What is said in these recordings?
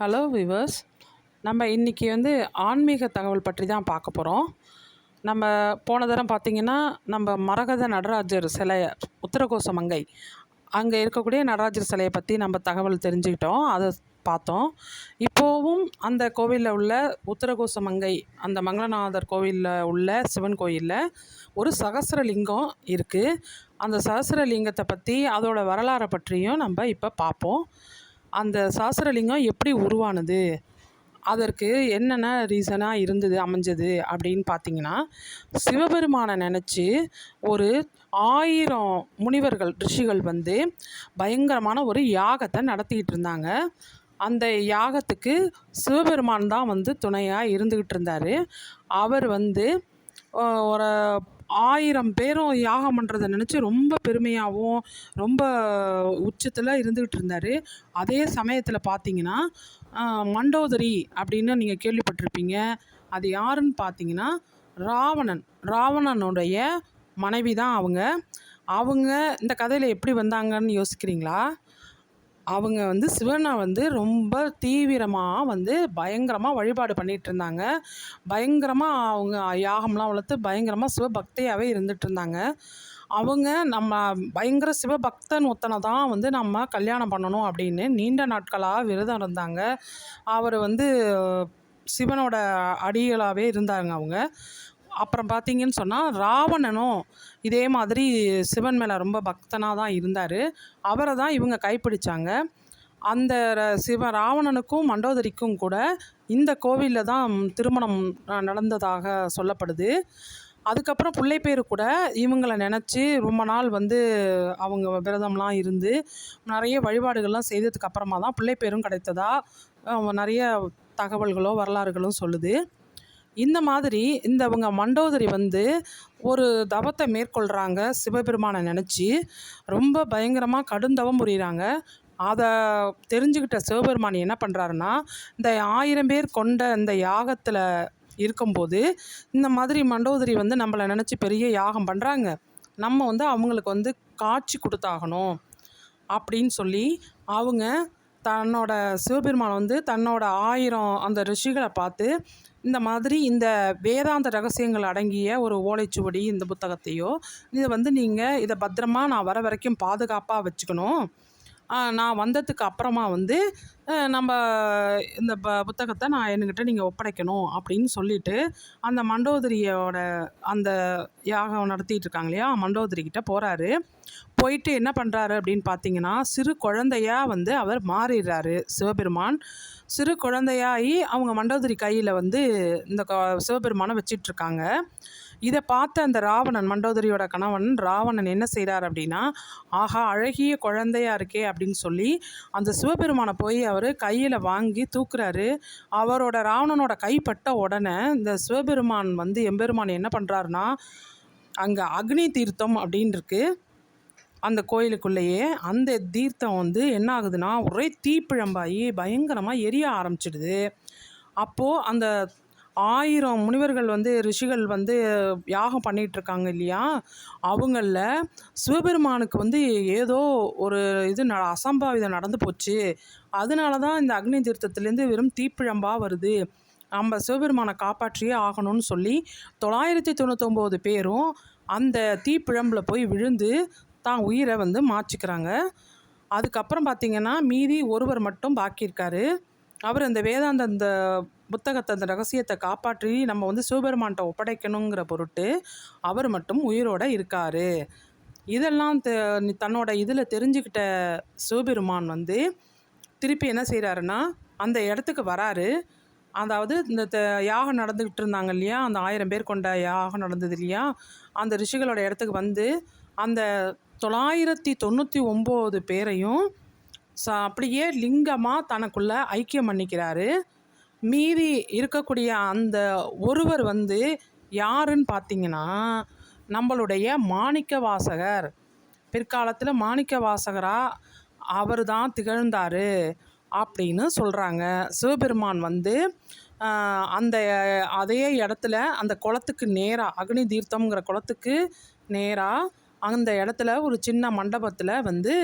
Hello viewers நம்ம இன்றைக்கி வந்து ஆன்மீக தகவல் பற்றி தான் பார்க்க போகிறோம் நம்ம போன தரம் பார்த்திங்கன்னா நம்ம மரகத நடராஜர் சிலை உத்தரகோச மங்கை அங்கே இருக்கக்கூடிய நடராஜர் சிலையை பற்றி நம்ம தகவல் தெரிஞ்சுக்கிட்டோம். அதை பார்த்தோம். இப்போவும் அந்த கோவிலில் உள்ள உத்தரகோச மங்கை அந்த மங்களநாதர் கோவிலில் உள்ள சிவன் கோயிலில் ஒரு சகஸ்ரலிங்கம் இருக்குது அந்த சகஸ்ரலிங்கத்தை பற்றி அதோட வரலாறை பற்றியும் நம்ம இப்போ பார்ப்போம். அந்த சாஸ்திரலிங்கம் எப்படி உருவானது? அதற்கு என்னென்ன ரீசனாக இருந்தது அமைஞ்சது அப்படின்னு பார்த்தீங்கன்னா சிவபெருமானை நினச்சி ஒரு ஆயிரம் முனிவர்கள் ரிஷிகள் வந்து பயங்கரமான ஒரு யாகத்தை நடத்திக்கிட்டு இருந்தாங்க. அந்த யாகத்துக்கு சிவபெருமான் தான் வந்து துணையாக இருந்துக்கிட்டு இருந்தார். அவர் வந்து ஒரு ஆயிரம் பேரும் யாகம் பண்ணுறத நினச்சி ரொம்ப பெருமையாகவும் ரொம்ப உச்சத்தில் இருந்துக்கிட்டு இருந்தார். அதே சமயத்தில் பார்த்தீங்கன்னா மண்டோதரி அப்படின்னு நீங்கள் கேள்விப்பட்டிருப்பீங்க. அது யாருன்னு பார்த்தீங்கன்னா ராவணன். ராவணனுடைய மனைவி தான் அவங்க. அவங்க இந்த கதையில் எப்படி வந்தாங்கன்னு யோசிக்கிறீங்களா? அவங்க வந்து சிவனை வந்து ரொம்ப தீவிரமாக வந்து பயங்கரமாக வழிபாடு பண்ணிகிட்டு இருந்தாங்க. பயங்கரமாக அவங்க யாகம்லாம் வளர்த்து பயங்கரமாக சிவபக்தியாகவே இருந்துகிட்டு இருந்தாங்க. அவங்க நம்ம பயங்கர சிவபக்தன் ஒத்தனை தான் வந்து நம்ம கல்யாணம் பண்ணணும் அப்படின்னு நீண்ட நாட்களாக விரதம் இருந்தாங்க. அவர் வந்து சிவனோட அடிகளாகவே இருந்தாங்க அவங்க. அப்புறம் பார்த்தீங்கன்னு சொன்னால் ராவணனும் இதே மாதிரி சிவன் மேலே ரொம்ப பக்தனாக தான் இருந்தார். அவரை தான் இவங்க கைப்பிடிச்சாங்க. அந்த சிவ ராவணனுக்கும் மண்டோதரிக்கும் கூட இந்த கோவிலில் தான் திருமணம் நடந்ததாக சொல்லப்படுது. அதுக்கப்புறம் பிள்ளை பேர் கூட இவங்களை நினச்சி ரொம்ப நாள் வந்து அவங்க விரதம்லாம் இருந்து நிறைய வழிபாடுகள்லாம் செய்ததுக்கு அப்புறமா தான் பிள்ளை பேரும் கிடைத்ததா நிறைய தகவல்களோ வரலாறுகளும் சொல்லுது. இந்த மாதிரி இந்தவங்க மண்டோதரி வந்து ஒரு தவத்தை மேற்கொள்கிறாங்க சிவபெருமானை நினச்சி ரொம்ப பயங்கரமாக கடுந்தவம் புரிகிறாங்க அதை தெரிஞ்சுக்கிட்ட சிவபெருமான் என்ன பண்ணுறாருன்னா இந்த ஆயிரம் பேர் கொண்ட இந்த யாகத்தில் இருக்கும்போது இந்த மாதிரி மண்டோதரி வந்து நம்மளை நினச்சி பெரிய யாகம் பண்ணுறாங்க நம்ம வந்து அவங்களுக்கு வந்து காட்சி கொடுத்தாகணும் அப்படின்னு சொல்லி அவங்க தன்னோட சிவபெருமான் வந்து தன்னோட ஆயிரம் அந்த ரிஷிகளை பார்த்து இந்த மாதிரி இந்த வேதாந்த ரகசியங்கள் அடங்கிய ஒரு ஓலைச்சுவடி இந்த புத்தகத்தையோ இதை வந்து நீங்கள் இதை பத்திரமா நான் வர வரைக்கும் பாதுகாப்பாக வச்சுக்கணும். நான் வந்ததுக்கு அப்புறமா வந்து நம்ம இந்த ப புத்தகத்தை நான் என்கிட்ட நீங்கள் ஒப்படைக்கணும் அப்படின்னு சொல்லிட்டு அந்த மண்டோதரியோட அந்த யாகம் நடத்திட்டு இருக்காங்க இல்லையா மண்டோதரிக்கிட்ட போகிறாரு போயிட்டு என்ன பண்ணுறாரு அப்படின்னு பார்த்தீங்கன்னா சிறு குழந்தையாக வந்து அவர் மாறிடுறாரு சிவபெருமான். சிறு குழந்தையாகி அவங்க மண்டோதரி கையில் வந்து இந்த சிவபெருமானை வச்சிட்ருக்காங்க இதை பார்த்த அந்த ராவணன் மண்டோதரியோட கணவன் ராவணன் என்ன செய்கிறார் அப்படின்னா ஆஹா அழகிய குழந்தையா இருக்கே அப்படின்னு சொல்லி அந்த சிவபெருமானை போய் அவர் கையில் வாங்கி தூக்குறாரு. அவரோட ராவணனோட கைப்பட்ட உடனே இந்த சிவபெருமான் வந்து எம்பெருமான் என்ன பண்ணுறாருனா அங்கே அக்னி தீர்த்தம் அப்படின்னு இருக்கு. அந்த கோயிலுக்குள்ளேயே அந்த தீர்த்தம் வந்து என்ன ஆகுதுன்னா ஒரே தீப்பிழம்பாகி பயங்கரமாக எரிய ஆரம்பிச்சிடுது. அப்போது அந்த ஆயிரம் முனிவர்கள் வந்து ரிஷிகள் வந்து யாகம் பண்ணிகிட்ருக்காங்க இல்லையா? அவங்களில் சிவபெருமானுக்கு வந்து ஏதோ ஒரு இது ந அசம்பாவிதம் நடந்து போச்சு. அதனால தான் இந்த அக்னி தீர்த்தத்துலேருந்து வெறும் தீப்பிழம்பாக வருது. நம்ம சிவபெருமானை காப்பாற்றியே ஆகணும்னு சொல்லி தொள்ளாயிரத்தி தொண்ணூத்தொம்போது பேரும் அந்த தீப்பிழம்பில் போய் விழுந்து தான் உயிரை வந்து மாற்றிக்கிறாங்க. அதுக்கப்புறம் பார்த்திங்கன்னா மீதி ஒருவர் மட்டும் பாக்கியிருக்காரு. அவர் அந்த வேதாந்த அந்த புத்தகத்தை அந்த ரகசியத்தை காப்பாற்றி நம்ம வந்து சிவபெருமான்கிட்ட ஒப்படைக்கணுங்கிற பொருட்டு அவர் மட்டும் உயிரோடு இருக்கார். இதெல்லாம் தன்னோட இதில் தெரிஞ்சுக்கிட்ட சிவபெருமான் வந்து திருப்பி என்ன செய்கிறாருன்னா அந்த இடத்துக்கு வராரு. அதாவது இந்த யாகம் நடந்துக்கிட்டு இருந்தாங்க இல்லையா? அந்த ஆயிரம் பேர் கொண்ட யாகம் நடந்தது இல்லையா? அந்த ரிஷிகளோட இடத்துக்கு வந்து அந்த தொள்ளாயிரத்தி தொண்ணூற்றி ஒம்பது பேரையும் ச அப்படியே லிங்கமாக தனக்குள்ளே ஐக்கியம் பண்ணிக்கிறாரு. மீதி இருக்கக்கூடிய அந்த ஒருவர் வந்து யாருன்னு பார்த்தீங்கன்னா நம்மளுடைய மாணிக்க வாசகர். பிற்காலத்தில் மாணிக்க வாசகராக அவர் தான் திகழ்ந்தார் அப்படின்னு சொல்கிறாங்க சிவபெருமான் வந்து அந்த அதே இடத்துல அந்த குளத்துக்கு நேராக அக்னி தீர்த்தம்ங்கிற குளத்துக்கு நேராக அந்த இடத்துல ஒரு சின்ன மண்டபத்தில் வந்து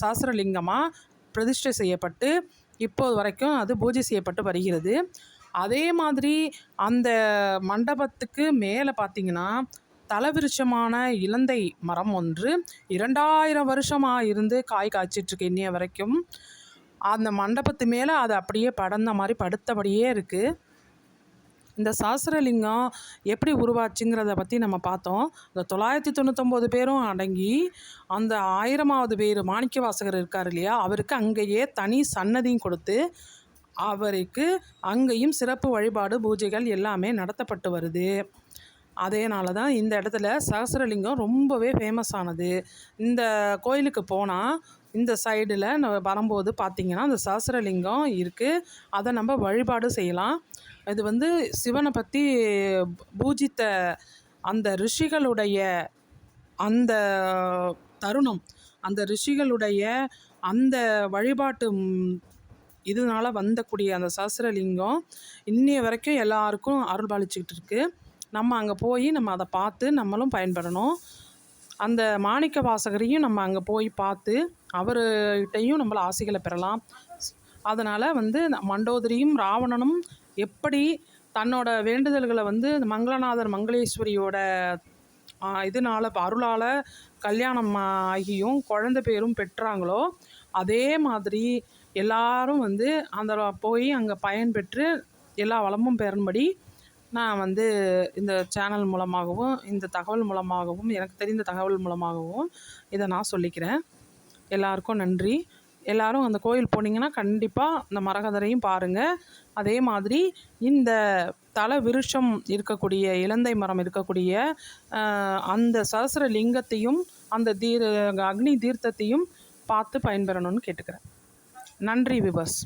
சாஸ்திரலிங்கமாக பிரதிஷ்டை செய்யப்பட்டு இப்போது வரைக்கும் அது பூஜை செய்யப்பட்டு வருகிறது. அதே மாதிரி அந்த மண்டபத்துக்கு மேலே பார்த்தீங்கன்னா தலவிருட்சமான இலந்தை மரம் ஒன்று இரண்டாயிரம் வருஷமாக இருந்து காய் காய்ச்சிட்ருக்கு இன்னைய வரைக்கும். அந்த மண்டபத்து மேலே அது அப்படியே படர்ந்த மாதிரி படுத்தபடியே இருக்குது இந்த சாஸ்திரலிங்கம் எப்படி உருவாச்சுங்கிறத பற்றி நம்ம பார்த்தோம். இந்த தொள்ளாயிரத்தி தொண்ணூத்தொம்பது பேரும் அடங்கி அந்த ஆயிரமாவது பேர் மாணிக்க வாசகர் இருக்கார் இல்லையா? அவருக்கு அங்கேயே தனி சன்னதியும் கொடுத்து அவருக்கு அங்கேயும் சிறப்பு வழிபாடு பூஜைகள் எல்லாமே நடத்தப்பட்டு வருது. அதேனால தான் இந்த இடத்துல சகசரலிங்கம் ரொம்பவே ஃபேமஸ் ஆனது. இந்த கோயிலுக்கு போனால் இந்த சைடில் நம்ம வரும்போது பார்த்திங்கன்னா அந்த சஹஸ்ரலிங்கம் இருக்குது அதை நம்ம வழிபாடு செய்யலாம். இது வந்து சிவனை பற்றி பூஜித்த அந்த ரிஷிகளுடைய அந்த தருணம் அந்த ரிஷிகளுடைய அந்த வழிபாட்டு இதனால் வந்தக்கூடிய அந்த சஹஸ்ரலிங்கம் இன்னைய வரைக்கும் எல்லாருக்கும் அருள் பாலிச்சுக்கிட்டு நம்ம அங்கே போய் நம்ம அதை பார்த்து நம்மளும் பயன்படணும். அந்த மாணிக்க வாசகரையும் நம்ம அங்கே போய் பார்த்து அவர்கிட்டையும் நம்மள ஆசைகளை பெறலாம். அதனால் வந்து மண்டோதரியும் ராவணனும் எப்படி தன்னோட வேண்டுதல்களை வந்து இந்த மங்களநாதர் மங்களேஸ்வரியோட இதனால் அருளால் கல்யாணம் ஆகியும் குழந்தை பேரும் பெற்றாங்களோ அதே மாதிரி எல்லாரும் வந்து அந்த போய் அங்கே பயன்பெற்று எல்லா வளமும் பெறும்படி நான் வந்து இந்த சேனல் மூலமாகவும் இந்த தகவல் மூலமாகவும் எனக்கு தெரிந்த தகவல் மூலமாகவும் இதை நான் சொல்லிக்கிறேன். எல்லாருக்கும் நன்றி. எல்லாரும் அந்த கோயில் போனீங்கன்னா கண்டிப்பாக இந்த மரகதரையும் பாருங்கள் அதே மாதிரி இந்த தல விருஷம் இருக்கக்கூடிய இலந்தை மரம் இருக்கக்கூடிய அந்த சஹஸ்ர லிங்கத்தையும் அந்த தீர் அக்னி தீர்த்தத்தையும் பார்த்து பயன்பெறணும்னு கேட்டுக்கிறேன். நன்றி விபஸ்.